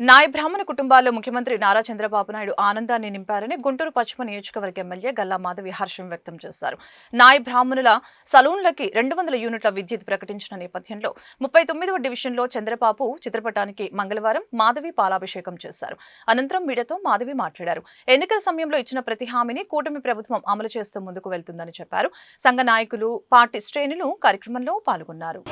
నాయ బ్రాహ్మణ కుటుంబాల్లో ముఖ్యమంత్రి నారా చంద్రబాబు నాయుడు ఆనందాన్ని నింపారని గుంటూరు పశ్చిమ నియోజకవర్గ ఎమ్మెల్యే గల్లా మాధవి హర్షం వ్యక్తం చేశారు. నాయ బ్రాహ్మణుల సలూన్లకి రెండు వందల యూనిట్ల విద్యుత్ ప్రకటించిన నేపథ్యంలో ముప్పై తొమ్మిదవ డివిజన్లో చంద్రబాబు చిత్రపటానికి మంగళవారం మాధవి పాలాభిషేకం చేశారు. అనంతరం మీడియాతో మాధవి మాట్లాడారు. ఎన్నికల సమయంలో ఇచ్చిన ప్రతి హామీని కూటమి ప్రభుత్వం అమలు చేస్తూ ముందుకు వెళ్తుందని చెప్పారు. సంఘ నాయకులు పార్టీ శ్రేణులు కార్యక్రమంలో పాల్గొన్నారు.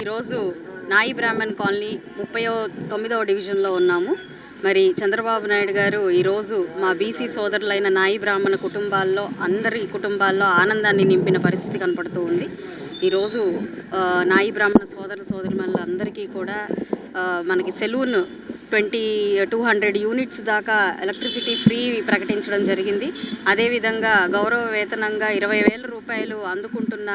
ఈరోజు నాయి బ్రాహ్మణ్ కాలనీ ముప్పయో తొమ్మిదవ డివిజన్లో ఉన్నాము. మరి చంద్రబాబు నాయుడు గారు ఈరోజు మా బీసీ సోదరులైన నాయి బ్రాహ్మణ కుటుంబాల్లో అందరి కుటుంబాల్లో ఆనందాన్ని నింపిన పరిస్థితి కనపడుతూ ఉంది. ఈరోజు నాయి బ్రాహ్మణ సోదర సోదరి మళ్ళీ అందరికీ కూడా మనకి salon twenty two hundred units దాకా ఎలక్ట్రిసిటీ ఫ్రీ ప్రకటించడం జరిగింది. అదేవిధంగా గౌరవ వేతనంగా ఇరవై వేల రూపాయలు అందుకుంటున్న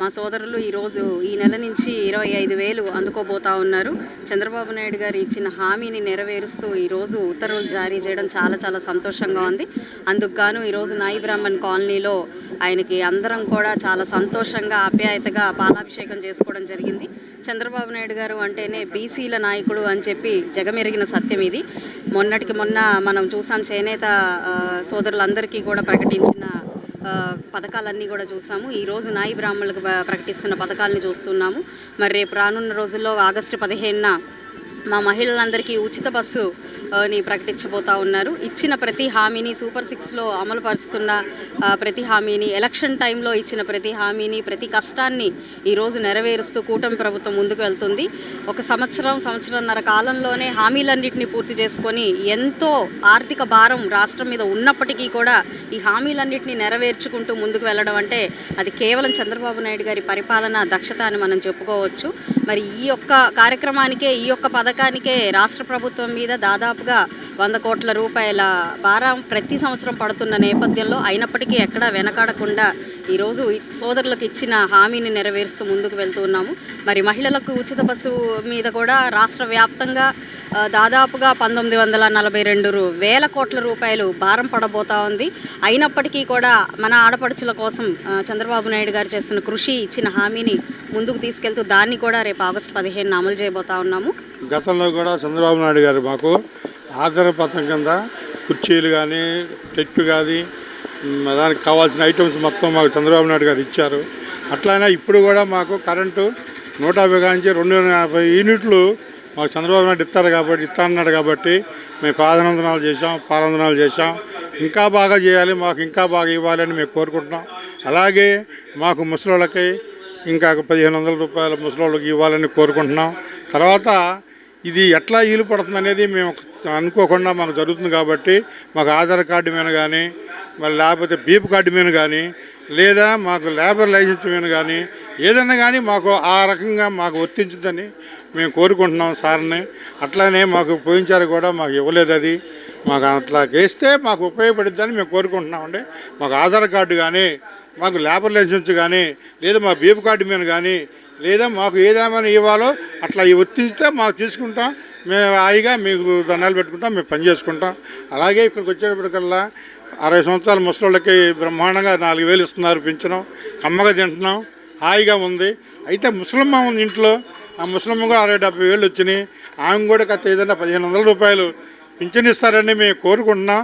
మా సోదరులు ఈరోజు ఈ నెల నుంచి ఇరవై ఐదు వేలు అందుకోబోతా ఉన్నారు. చంద్రబాబు నాయుడు గారు ఇచ్చిన హామీని నెరవేరుస్తూ ఈరోజు ఉత్తర్వులు జారీ చేయడం చాలా చాలా సంతోషంగా ఉంది. అందుకు గాను ఈరోజు నాయి బ్రాహ్మణ్ కాలనీలో ఆయనకి అందరం కూడా చాలా సంతోషంగా ఆప్యాయతగా పాలాభిషేకం చేసుకోవడం జరిగింది. చంద్రబాబు నాయుడు గారు అంటేనే బీసీల నాయకుడు అని చెప్పి జగమెరిగిన సత్యం ఇది. మొన్నటికి మొన్న మనం చూసాం చేనేత సోదరులందరికీ కూడా ప్రకటించిన పథకాలన్నీ కూడా చూసాము. ఈరోజు నాయి బ్రాహ్మణులకు ప్రకటిస్తున్న పథకాలని చూస్తున్నాము. మరి రేపు రానున్న రోజుల్లో ఆగస్టు పదిహేనున మా మహిళలందరికీ ఉచిత బస్సు ని ప్రకటించబోతా ఉన్నారు. ఇచ్చిన ప్రతి హామీని సూపర్ సిక్స్లో అమలు పరుస్తున్న ప్రతి హామీని ఎలక్షన్ టైంలో ఇచ్చిన ప్రతి హామీని ప్రతి కష్టాన్ని ఈరోజు నెరవేరుస్తూ కూటమి ప్రభుత్వం ముందుకు వెళ్తుంది. ఒక సంవత్సరం సంవత్సరంన్నర కాలంలోనే హామీలన్నింటినీ పూర్తి చేసుకొని ఎంతో ఆర్థిక భారం రాష్ట్రం మీద ఉన్నప్పటికీ కూడా ఈ హామీలన్నింటినీ నెరవేర్చుకుంటూ ముందుకు వెళ్ళడం అంటే అది కేవలం చంద్రబాబు నాయుడు గారి పరిపాలన దక్షత అని మనం చెప్పుకోవచ్చు. మరి ఈ యొక్క కార్యక్రమానికే ఈ యొక్క పథకానికే రాష్ట్ర ప్రభుత్వం మీద దాదాపు దాదాపుగా వంద కోట్ల రూపాయల భారం ప్రతి సంవత్సరం పడుతున్న నేపథ్యంలో అయినప్పటికీ ఎక్కడా వెనకాడకుండా ఈరోజు సోదరులకు ఇచ్చిన హామీని నెరవేరుస్తూ ముందుకు వెళ్తూ ఉన్నాము. మరి మహిళలకు ఉచిత బస్సు మీద కూడా రాష్ట్ర వ్యాప్తంగా దాదాపుగా పంతొమ్మిది వందల నలభై రెండు వేల కోట్ల రూపాయలు భారం పడబోతా ఉంది. అయినప్పటికీ కూడా మన ఆడపడుచుల కోసం చంద్రబాబు నాయుడు గారు చేస్తున్న కృషి ఇచ్చిన హామీని ముందుకు తీసుకెళ్తూ దాన్ని కూడా రేపు ఆగస్టు పదిహేను అమలు చేయబోతా ఉన్నాము. గతంలో కూడా చంద్రబాబు నాయుడు గారు మాకు ఆధార పథకం కింద కుర్చీలు కానీ టెట్టు కానీ దానికి కావాల్సిన ఐటమ్స్ మొత్తం మాకు చంద్రబాబు నాయుడు గారు ఇచ్చారు. అట్లానే ఇప్పుడు కూడా మాకు కరెంటు నూట యాభై కాంచి రెండు వందల యాభై యూనిట్లు మాకు చంద్రబాబు నాయుడు ఇస్తారు కాబట్టి ఇస్తానన్నాడు కాబట్టి మేము పాదనందనాలు చేసాం పాలందనాలు చేసాం ఇంకా బాగా చేయాలి మాకు ఇంకా బాగా ఇవ్వాలని మేము కోరుకుంటున్నాం. అలాగే మాకు ముసలోళ్ళకి ఇంకా పదిహేను వందల రూపాయల ముసలోళ్ళకి ఇవ్వాలని కోరుకుంటున్నాం. తర్వాత ఇది ఎట్లా ఈలు పడుతుంది అనేది మేము అనుకోకుండా మాకు జరుగుతుంది కాబట్టి మాకు ఆధార్ కార్డు మీద కానీ మరి లేకపోతే బీప్ కార్డు మీద కానీ లేదా మాకు లేబర్ లైసెన్స్ మీద కానీ ఏదన్నా కానీ మాకు ఆ రకంగా మాకు వర్తించుదని మేము కోరుకుంటున్నాం సార్ని. అట్లానే మాకు పోయించారు కూడా మాకు ఇవ్వలేదు అది. మాకు అట్లా వేస్తే మాకు ఉపయోగపడుద్దని మేము కోరుకుంటున్నామండి. మాకు ఆధార్ కార్డు కానీ మాకు లేబర్ లైసెన్స్ కానీ లేదా మా బీప్ కార్డు మీద కానీ లేదా మాకు ఏదేమైనా ఇవ్వాలో అట్లా ఒత్తిస్తే మాకు తీసుకుంటాం మేము హాయిగా మీకు దండాలు పెట్టుకుంటాం మేము పని చేసుకుంటాం. అలాగే ఇక్కడికి వచ్చేటప్పటికల్లా అరవై సంవత్సరాల ముసలోళ్ళకి బ్రహ్మాండంగా నాలుగు వేలు ఇస్తున్నారు పెంచడం కమ్మగా తింటున్నాం హాయిగా ఉంది. అయితే ముసలమ్మ ఉంది ఇంట్లో ఆ ముసలమ్మ కూడా అరవై డెబ్బై వేలు వచ్చినాయి. ఆమె కూడా కథ ఏదైనా పదిహేను వందల రూపాయలు పింఛన్ ఇస్తారని మేము కోరుకుంటున్నాం.